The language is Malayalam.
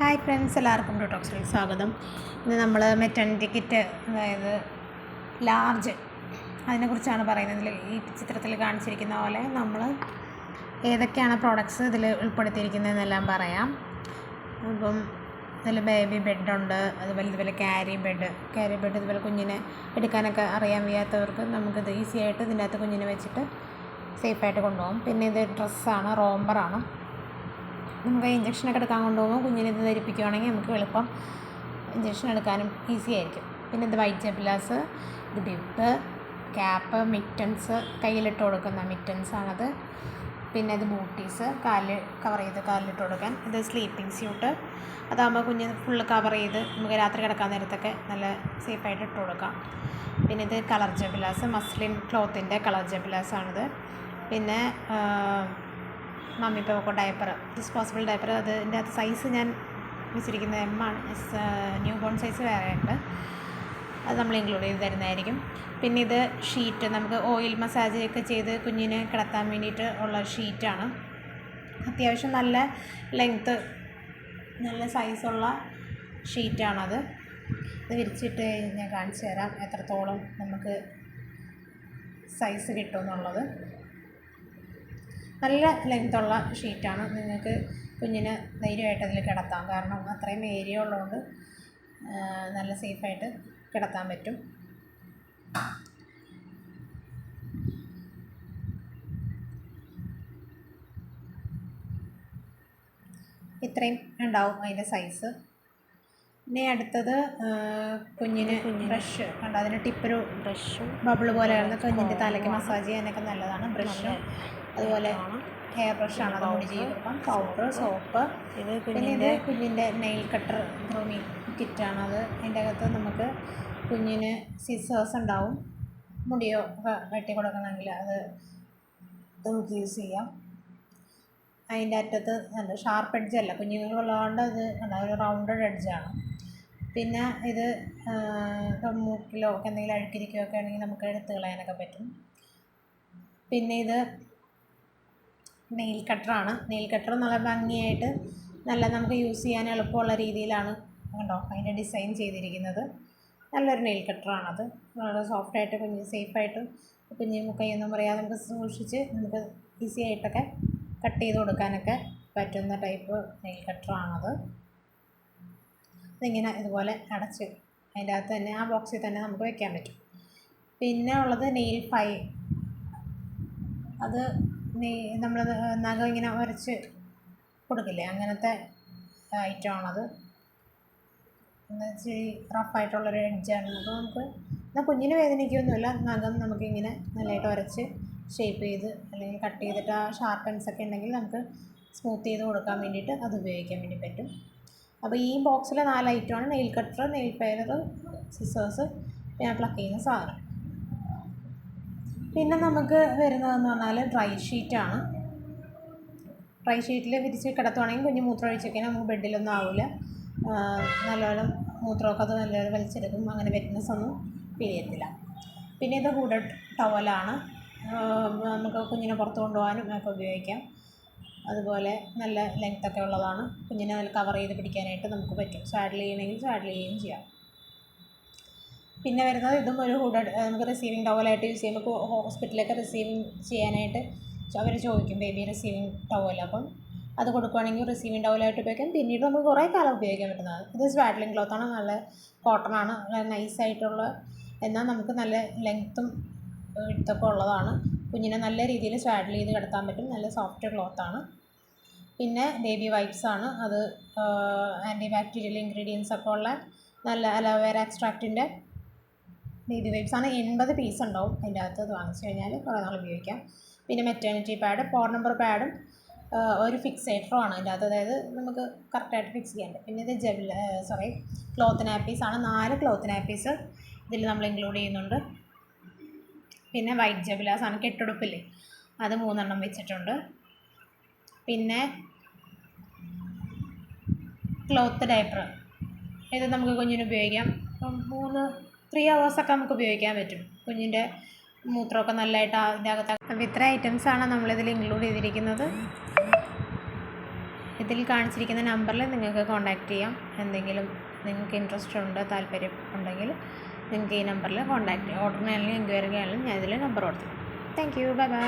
ഹായ് ഫ്രണ്ട്സ് എല്ലാവർക്കും ഡോട്ടോക്സിലേക്ക് സ്വാഗതം. ഇന്ന് നമ്മൾ മെറ്റേണിറ്റി കിറ്റ് അതായത് ലാർജ് അതിനെക്കുറിച്ചാണ് പറയുന്നത്. ഈ ചിത്രത്തിൽ കാണിച്ചിരിക്കുന്ന പോലെ നമ്മൾ ഏതൊക്കെയാണ് പ്രോഡക്ട്സ് ഇതിൽ ഉൾപ്പെടുത്തിയിരിക്കുന്നതെന്നെല്ലാം പറയാം. അപ്പം ഇതിൽ ബേബി ബെഡുണ്ട് അതുപോലെ ഇതുപോലെ ക്യാരി ബെഡ് ക്യാരി ബെഡ് ഇതുപോലെ കുഞ്ഞിനെ എടുക്കാനൊക്കെ അറിയാൻ വയ്യാത്തവർക്ക് നമുക്കിത് ഈസി ആയിട്ട് ഇതിന്റെ അകത്ത് കുഞ്ഞിനെ വെച്ചിട്ട് സേഫായിട്ട് കൊണ്ടുപോകും. പിന്നെ ഇത് ഡ്രസ്സാണ് റോംബറാണ് നമുക്ക് ഇഞ്ചക്ഷനൊക്കെ എടുക്കാൻ കൊണ്ടുപോകുമ്പോൾ കുഞ്ഞിനെ ഇത് ധരിപ്പിക്കുകയാണെങ്കിൽ നമുക്ക് എളുപ്പം ഇഞ്ചക്ഷൻ എടുക്കാനും ഈസി ആയിരിക്കും. പിന്നെ ഇത് വൈറ്റ് ജെബിലാസ് ഇത് ബിബ് ക്യാപ്പ് മിറ്റൻസ് കയ്യിലിട്ട് കൊടുക്കുന്ന മിറ്റൻസ് ആണത്. പിന്നെ ഇത് ബൂട്ടീസ് കാലിൽ കവർ ചെയ്ത് കാലിലിട്ട് കൊടുക്കാൻ. ഇത് സ്ലീപ്പിംഗ് സ്യൂട്ട് അതാകുമ്പോൾ കുഞ്ഞ് ഫുള്ള് കവർ ചെയ്ത് നമുക്ക് രാത്രി കിടക്കാൻ നേരത്തൊക്കെ നല്ല സേഫായിട്ട് ഇട്ട് കൊടുക്കാം. പിന്നെ ഇത് കളർ ജബിലാസ് മസ്ലിൻ ക്ലോത്തിന്റെ കളർ ജബിലാസ് ആണിത്. പിന്നെ MamyPoko diaper disposable diaper അതിന്റെ അകത്ത് സൈസ് ഞാൻ വെച്ചിരിക്കുന്നത് എം ആണ്. ന്യൂ ബോൺ സൈസ് വേറെ ഉണ്ട്. അത് നമ്മൾ ഇൻക്ലൂഡ് ചെയ്ത് തരുന്നതായിരിക്കും. പിന്നെ ഇത് ഷീറ്റ് നമുക്ക് ഓയിൽ മസാജ് ഒക്കെ ചെയ്ത് കുഞ്ഞിനെ കിടത്താൻ വേണ്ടിയിട്ട് ഉള്ള ഷീറ്റാണ് അത്യാവശ്യം നല്ല ലെങ്ത്ത് നല്ല സൈസുള്ള ഷീറ്റാണത് ഇത് വിരിച്ചിട്ട് ഞാൻ കാണിച്ചു തരാം എത്രത്തോളം നമുക്ക് സൈസ് കിട്ടുമെന്നുള്ളത് നല്ല ലെങ്ത്തുള്ള ഷീറ്റാണ് നിങ്ങൾക്ക് കുഞ്ഞിന് ധൈര്യമായിട്ട് അതിൽ കിടത്താം. കാരണം അത്രയും ഏരിയ ഉള്ളതുകൊണ്ട് നല്ല സേഫായിട്ട് കിടത്താൻ പറ്റും. ഇത്രയും ഉണ്ടാവും അതിന്റെ സൈസ് പിന്നെ അടുത്തത് കുഞ്ഞിന് ബ്രഷ് കണ്ടോ? അതിന് ടിപ്പൊരു ബ്രഷും ബബിൾ പോലെ ആയിരുന്നു കുഞ്ഞിന്റെ തലയ്ക്ക് മസാജ് ചെയ്യാനൊക്കെ നല്ലതാണ്. ബ്രഷ് അതുപോലെ ഹെയർ ബ്രഷാണ് അത് മുടി ചെയ്യുന്നത്. പൗഡർ സോപ്പ് ഇത് പിന്നെ ഇത് കുഞ്ഞിന്റെ നെയിൽ കട്ടർ ഗ്രൂമിങ് കിറ്റാണ് അത് അതിന്റെ അകത്ത് നമുക്ക് കുഞ്ഞിന് സിസേഴ്സ് ഉണ്ടാവും. മുടിയോ ഒക്കെ വെട്ടി കൊടുക്കണമെങ്കിൽ അത് നമുക്ക് യൂസ് ചെയ്യാം. അതിന്റെ അറ്റത്ത് നല്ല ഷാർപ്പ് എഡ്ജ് അല്ല. കുഞ്ഞുങ്ങളുള്ളതുകൊണ്ട് അത് എന്താ ഒരു റൗണ്ടഡ് എഡ്ജാണ് പിന്നെ ഇത് മൂക്കിലോ ഒക്കെ എന്തെങ്കിലും അഴുക്കിരിക്കുകയോ ഒക്കെ ആണെങ്കിൽ നമുക്ക് എടുത്ത് കളയാനൊക്കെ പറ്റും. പിന്നെ ഇത് നെയിൽ കട്ടറാണ്. നെയിൽ കട്ടർ നല്ല ഭംഗിയായിട്ട് നല്ല നമുക്ക് യൂസ് ചെയ്യാൻ എളുപ്പമുള്ള രീതിയിലാണ് കണ്ടോ അതിന്റെ ഡിസൈൻ ചെയ്തിരിക്കുന്നത്. നല്ലൊരു നെയിൽ കട്ടറാണത്. വളരെ സോഫ്റ്റായിട്ട് കുഞ്ഞ് സേഫായിട്ട് കുഞ്ഞ് കൈയൊന്നും പറയാതെ നമുക്ക് സൂക്ഷിച്ച് നമുക്ക് ഈസി ആയിട്ടൊക്കെ കട്ട് ചെയ്ത് കൊടുക്കാനൊക്കെ പറ്റുന്ന ടൈപ്പ് നെയിൽ കട്ടറാണത്. ഇതിങ്ങനെ ഇതുപോലെ അടച്ച് അതിന്റെ അകത്ത് തന്നെ ആ ബോക്സിൽ തന്നെ നമുക്ക് വെക്കാൻ പറ്റും. പിന്നെ ഉള്ളത് നെയിൽ ഫൈ അത് നമ്മൾ നഖം ഇങ്ങനെ വരച്ച് കൊടുക്കില്ലേ? അങ്ങനത്തെ ഐറ്റം ഐറ്റമാണത് ഇച്ചിരി റഫായിട്ടുള്ളൊരു എഡ്ജാണ് അപ്പോൾ നമുക്ക് എന്നാൽ കുഞ്ഞിന് വേദനിക്കൊന്നുമില്ല. നഖം നമുക്കിങ്ങനെ നല്ലതായിട്ട് ഉരച്ച് ഷേപ്പ് ചെയ്ത് അല്ലെങ്കിൽ കട്ട് ചെയ്തിട്ട് ആ ഷാർപ്പൻസ് ഒക്കെ ഉണ്ടെങ്കിൽ നമുക്ക് സ്മൂത്ത് ചെയ്ത് കൊടുക്കാൻ വേണ്ടിയിട്ട് അത് ഉപയോഗിക്കാൻ വേണ്ടി പറ്റും. അപ്പോൾ ഈ ബോക്സിലെ നാല് ഐറ്റമാണ് nail cutter nail pair scissors പിന്നെ പ്ലക്ക് ചെയ്യുന്ന സാധനം. പിന്നെ നമുക്ക് വരുന്നതെന്ന് പറഞ്ഞാൽ ഡ്രൈ ഷീറ്റാണ് ഡ്രൈ ഷീറ്റിൽ വിരിച്ച് കിടത്തുവാണെങ്കിൽ കുഞ്ഞ് മൂത്രം ഒഴിച്ചൊക്കെ നമുക്ക് ബെഡിലൊന്നും ആവില്ല നല്ലോണം മൂത്രമൊക്കെ അത് നല്ലോണം വലിച്ചെടുക്കും. അങ്ങനെ വെറ്റ്നസ് ഒന്നും ഫീൽ ചെയ്യത്തില്ല പിന്നെ ഇത് കൂടെ ടവലാണ്. നമുക്ക് കുഞ്ഞിനെ പുറത്ത് കൊണ്ടുപോകാനും ഒക്കെ ഉപയോഗിക്കാം. അതുപോലെ നല്ല ലെങ്ത്തൊക്കെ ഉള്ളതാണ്. കുഞ്ഞിനെ നല്ല കവർ ചെയ്ത് പിടിക്കാനായിട്ട് നമുക്ക് പറ്റും. സാഡിൽ ചെയ്യണമെങ്കിൽ സാഡിൽ ചെയ്യുകയും ചെയ്യാം. പിന്നെ വരുന്നത് ഇതും ഒരു ഹുഡഡ് നമുക്ക് റിസീവിങ് ടവലായിട്ട് യൂസ് ചെയ്യുമ്പോൾ ഹോസ്പിറ്റലിലൊക്കെ റിസീവിങ് ചെയ്യാനായിട്ട് അവർ ചോദിക്കും ബേബി റിസീവിങ് ടവൽ അപ്പം അത് കൊടുക്കുകയാണെങ്കിൽ റിസീവിങ് ടവലായിട്ട് ഉപയോഗിക്കാം. പിന്നീട് നമുക്ക് കുറേ കാലം ഉപയോഗിക്കാൻ പറ്റുന്നത്. ഇത് സ്വാഡ്ലിംഗ് ക്ലോത്താണ് നല്ല കോട്ടണാണ് നല്ല നൈസായിട്ടുള്ള എന്നാൽ നമുക്ക് നല്ല ലെങ്ത്തും വിടുത്തൊക്കെ ഉള്ളതാണ്. കുഞ്ഞിനെ നല്ല രീതിയിൽ സ്വാഡിൽ ചെയ്ത് കിടത്താൻ പറ്റും. നല്ല സോഫ്റ്റ് ക്ലോത്താണ് പിന്നെ ബേബി വൈപ്സ് ആണ്. അത് ആന്റി ബാക്ടീരിയൽ ഇൻഗ്രീഡിയൻസ് ഒക്കെ ഉള്ള നല്ല അലോവേര എക്സ്ട്രാക്റ്റിന്റെ ബേബി വൈപ്സ് ആണ് എൺപത് പീസ് ഉണ്ടാവും. അതിന്റെ അകത്ത് അത് വാങ്ങിച്ചു കഴിഞ്ഞാൽ കുറേ നാൾ ഉപയോഗിക്കാം. പിന്നെ മെറ്റേണിറ്റി പാഡ് ഫോർ നമ്പർ പാഡും ഒരു ഫിക്സേറ്ററും ആണ് അതിന്റെ അകത്ത്. അതായത് നമുക്ക് കറക്റ്റായിട്ട് ഫിക്സ് ചെയ്യാൻ പിന്നെ ഇത് ജെൽ സോറി ക്ലോത്ത് നാപ്പീസ് ആണ്. നാല് ക്ലോത്ത് നാപ്പീസ് ഇതിൽ നമ്മൾ ഇൻക്ലൂഡ് ചെയ്യുന്നുണ്ട്. പിന്നെ വൈറ്റ് ജബിലാസ് ആണ്. കെട്ടുടുപ്പില്ലേ? അത് മൂന്നെണ്ണം വെച്ചിട്ടുണ്ട്. പിന്നെ ക്ലോത്ത് ഡയപ്പർ ഇത് നമുക്ക് കുഞ്ഞിന് ഉപയോഗിക്കാം. മൂന്ന് ത്രീ അവേഴ്സൊക്കെ നമുക്ക് ഉപയോഗിക്കാൻ പറ്റും. കുഞ്ഞിന്റെ മൂത്രമൊക്കെ നല്ലതായിട്ട് അതിന്റെ അകത്ത് അപ്പോൾ ഇത്ര ഐറ്റംസാണ് നമ്മളിതിൽ ഇൻക്ലൂഡ് ചെയ്തിരിക്കുന്നത്. ഇതിൽ കാണിച്ചിരിക്കുന്ന നമ്പറിൽ നിങ്ങൾക്ക് കോൺടാക്റ്റ് ചെയ്യാം. എന്തെങ്കിലും നിങ്ങൾക്ക് ഇൻട്രസ്റ്റ് ഉണ്ട് താല്പര്യം ഉണ്ടെങ്കിൽ നിങ്ങൾക്ക് ഈ നമ്പറിൽ കോൺടാക്റ്റ് ചെയ്യാം. ഓർഡറിനായാലും എൻക്വയറിക്ക് ആയാലും ഞാൻ ഇതിൽ നമ്പർ കൊടുത്തു താങ്ക് യു ബൈ ബൈ